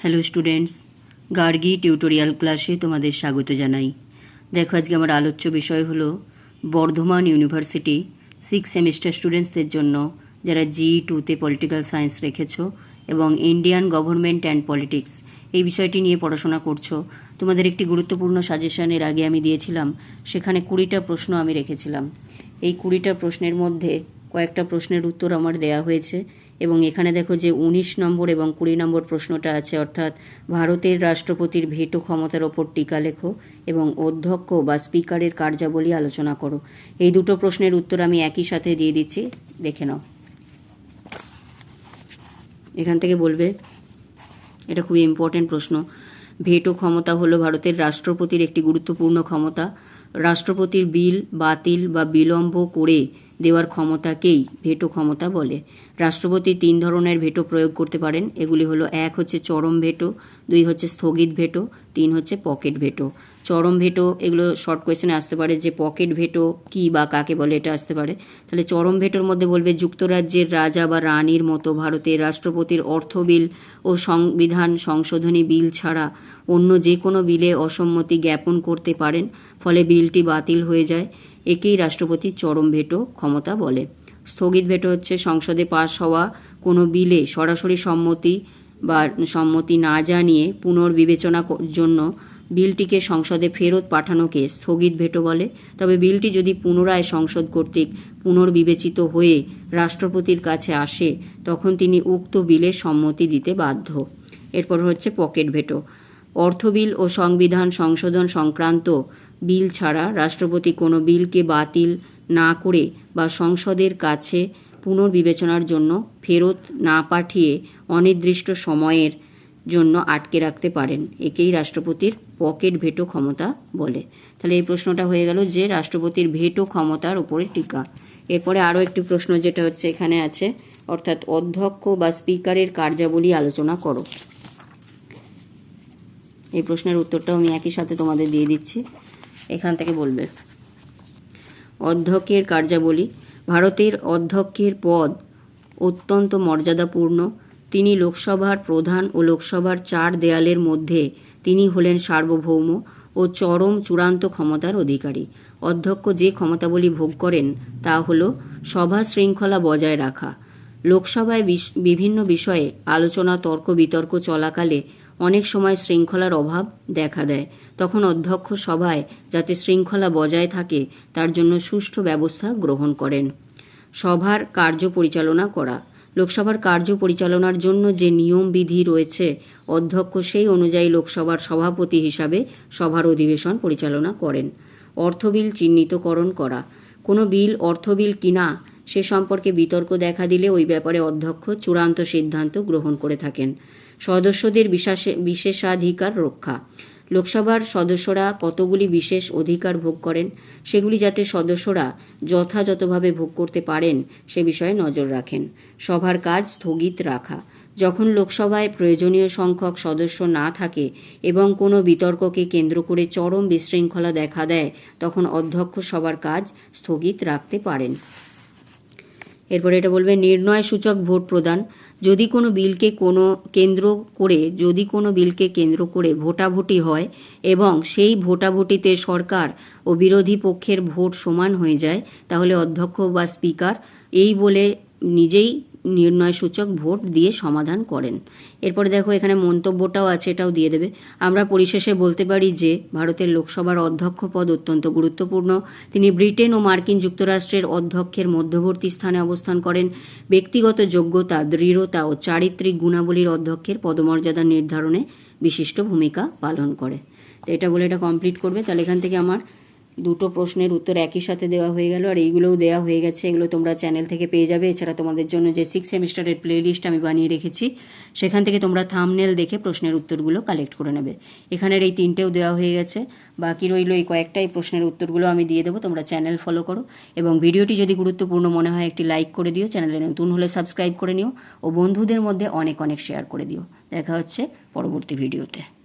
Hello students Gargi tutorial ক্লাসে তোমাদের স্বাগত জানাই। দেখো, আজকে আমার আলোচ্য বিষয় হলো বর্ধমান ইউনিভার্সিটি সিক্স সেমিস্টার স্টুডেন্টসদের জন্য যারা জি টুতে পলিটিক্যাল সায়েন্স রেখেছো এবং ইন্ডিয়ান গভর্নমেন্ট অ্যান্ড পলিটিক্স এই বিষয়টি নিয়ে পড়াশোনা করছ। তোমাদের একটি গুরুত্বপূর্ণ সাজেশনের আগে আমি দিয়েছিলাম, সেখানে কুড়িটা প্রশ্ন আমি রেখেছিলাম। এই কুড়িটা প্রশ্নের মধ্যে কয়েকটা প্রশ্নের উত্তর আমার দেয়া হয়েছে। এবং এখানে দেখো যে উনিশ নম্বর এবং কুড়ি নম্বর প্রশ্নটা আছে, অর্থাৎ ভারতের রাষ্ট্রপতির ভেটো ক্ষমতার ওপর টিকা লেখো এবং অধ্যক্ষ বা স্পিকারের কার্যাবলী আলোচনা করো। এই দুটো প্রশ্নের উত্তর আমি একই সাথে দিয়ে দিচ্ছি, দেখে নাও। এখান থেকে বলবে, এটা খুবই ইম্পর্টেন্ট প্রশ্ন। ভেটো ক্ষমতা হলো ভারতের রাষ্ট্রপতির একটি গুরুত্বপূর্ণ ক্ষমতা। রাষ্ট্রপতির বিল বাতিল বা বিলম্ব করে দেওয়ার ক্ষমতাকেই ভেটো ক্ষমতা বলে। রাষ্ট্রপতি তিন ধরনের ভেটো প্রয়োগ করতে পারেন। এগুলি হলো, এক হচ্ছে চরম ভেটো, দুই হচ্ছে স্থগিত ভেটো, তিন হচ্ছে পকেট ভেটো। চরম ভেটো, এগুলো শর্ট কোয়েশনে আসতে পারে যে পকেট ভেটো কি বা কাকে বলে, এটা আসতে পারে। তাহলে চরম ভেটোর মধ্যে বলবে, যুক্তরাজ্যের রাজা বা রানীর মতো ভারতের রাষ্ট্রপতির অর্থ বিল ও সংবিধান সংশোধনী বিল ছাড়া অন্য যে কোনো বিলে অসম্মতি জ্ঞাপন করতে পারেন। ফলে বিলটি বাতিল হয়ে যায়। একেই রাষ্ট্রপতির চরম ভেটো, ক্ষমতা বলে। স্থগিত ভেটো হচ্ছে, সংসদে পাশ হওয়া কোনো বিলে সরাসরি সম্মতি বা সম্মতি না জানিয়ে পুনর্বিবেচনা জন্য বিলটিকে সংসদে ফেরত পাঠানোকে স্থগিত ভেটো বলে। তবে বিলটি যদি পুনরায় সংসদ কর্তৃক পুনর্বিবেচিত হয়ে রাষ্ট্রপতির কাছে আসে, তখন তিনি উক্ত বিলের সম্মতি দিতে বাধ্য। এরপর হচ্ছে পকেট ভেটো। অর্থ বিল ও সংবিধান সংশোধন সংক্রান্ত বিল ছাড়া রাষ্ট্রপতি কোনো বিলকে বাতিল না করে বা সংসদের কাছে পুনর্বিবেচনার জন্য ফেরত না পাঠিয়ে অনির্দিষ্ট সময়ের জন্য আটকে রাখতে পারেন। একেই রাষ্ট্রপতির পকেট ভেটো ক্ষমতা বলে। তাহলে এই প্রশ্নটা হয়ে গেল যে রাষ্ট্রপতির ভেটো ক্ষমতার উপরে টিকা। এরপরে আরও একটি প্রশ্ন যেটা হচ্ছে এখানে আছে, অর্থাৎ অধ্যক্ষ বা স্পিকারের কার্যাবলী আলোচনা করো। এই প্রশ্নের উত্তরটাও আমি একই সাথে তোমাদের দিয়ে দিচ্ছি। এখান থেকে বলবে। অধ্যক্ষের কার্যাবলী। ভারতের অধ্যক্ষের পদ অত্যন্ত মর্যাদাপূর্ণ। তিনি লোকসভার প্রধান ও লোকসভার চার দেয়ালের মধ্যে তিনি হলেন সার্বভৌম ও চরম চূড়ান্ত ক্ষমতার অধিকারী। অধ্যক্ষ যে ক্ষমতাবলী ভোগ করেন তা হল সভা শৃঙ্খলা বজায় রাখা। লোকসভায় বিভিন্ন বিষয়ে আলোচনা, তর্ক বিতর্ক চলাকালে অনেক সময় শৃঙ্খলার অভাব দেখা দেয়। তখন অধ্যক্ষ সভায় যাতে শৃঙ্খলা বজায় থাকে, তার জন্য সুষ্ঠু ব্যবস্থা গ্রহণ করেন। সভার কার্য পরিচালনা করা। লোকসভার কার্য পরিচালনার জন্য যে নিয়ম বিধি রয়েছে, অধ্যক্ষ সেই অনুযায়ী লোকসভার সভাপতি হিসাবে সভার অধিবেশন পরিচালনা করেন। অর্থ বিল চিহ্নিতকরণ করা। কোনো বিল অর্থ বিল কিনা, সে সম্পর্কে বিতর্ক দেখা দিলে ওই ব্যাপারে অধ্যক্ষ চূড়ান্ত সিদ্ধান্ত গ্রহণ করে থাকেন। সদস্যদের বিশেষাধিকার রক্ষা। লোকসভার সদস্যরা কতগুলি বিশেষ অধিকার ভোগ করেন, সেগুলি যাতে সদস্যরা যথাযথভাবে ভোগ করতে পারেন, সে বিষয়ে নজর রাখেন। সভার কাজ স্থগিত রাখা। যখন লোকসভায় প্রয়োজনীয় সংখ্যক সদস্য না থাকে এবং কোনো বিতর্ককে কেন্দ্র করে চরম বিশৃঙ্খলা দেখা দেয়, তখন অধ্যক্ষ সবার কাজ স্থগিত রাখতে পারেন। এরপর এটা বলবে, নির্ণয় সূচক ভোট প্রদান। যদি কোনো বিলকে কোনো কেন্দ্র করে, যদি কোনো বিলকে কেন্দ্র করে ভোটাভুটি হয় এবং সেই ভোটাভুটিতে সরকার ও বিরোধী পক্ষের ভোট সমান হয়ে যায়, তাহলে অধ্যক্ষ বা স্পিকার এই বলে নিজেই নির্ণয়সূচক ভোট দিয়ে সমাধান করেন। এরপরে দেখো এখানে মন্তব্যটাও আছে, এটাও দিয়ে দেবে। আমরা পরিশেষে বলতে পারি যে, ভারতের লোকসভার অধ্যক্ষ পদ অত্যন্ত গুরুত্বপূর্ণ। তিনি ব্রিটেন ও মার্কিন যুক্তরাষ্ট্রের অধ্যক্ষের মধ্যবর্তী স্থানে অবস্থান করেন। ব্যক্তিগত যোগ্যতা, দৃঢ়তা ও চারিত্রিক গুণাবলীর অধ্যক্ষের পদমর্যাদা নির্ধারণে বিশিষ্ট ভূমিকা পালন করে। তো এটা বলে এটা কমপ্লিট করবে। তাহলে এখান থেকে আমার দুটো প্রশ্নের উত্তর একই সাথে দেওয়া হয়ে গেল আর এইগুলোও দেওয়া হয়ে গেছে। এগুলো তোমরা চ্যানেল থেকে পেয়ে যাবে। এছাড়া তোমাদের জন্য যে সিক্স সেমিস্টারের প্লে লিস্ট আমি বানিয়ে রেখেছি, সেখান থেকে তোমরা থামনেল দেখে প্রশ্নের উত্তরগুলো কালেক্ট করে নেবে। এখানের এই তিনটেও দেওয়া হয়ে গেছে। বাকি রইল এই কয়েকটাই প্রশ্নের উত্তরগুলো আমি দিয়ে দেবো। তোমরা চ্যানেল ফলো করো এবং ভিডিওটি যদি গুরুত্বপূর্ণ মনে হয় একটি লাইক করে দিও। চ্যানেলে নতুন হলে সাবস্ক্রাইব করে নিও। ও বন্ধুদের মধ্যে অনেক অনেক শেয়ার করে দিও। দেখা হচ্ছে পরবর্তী ভিডিওতে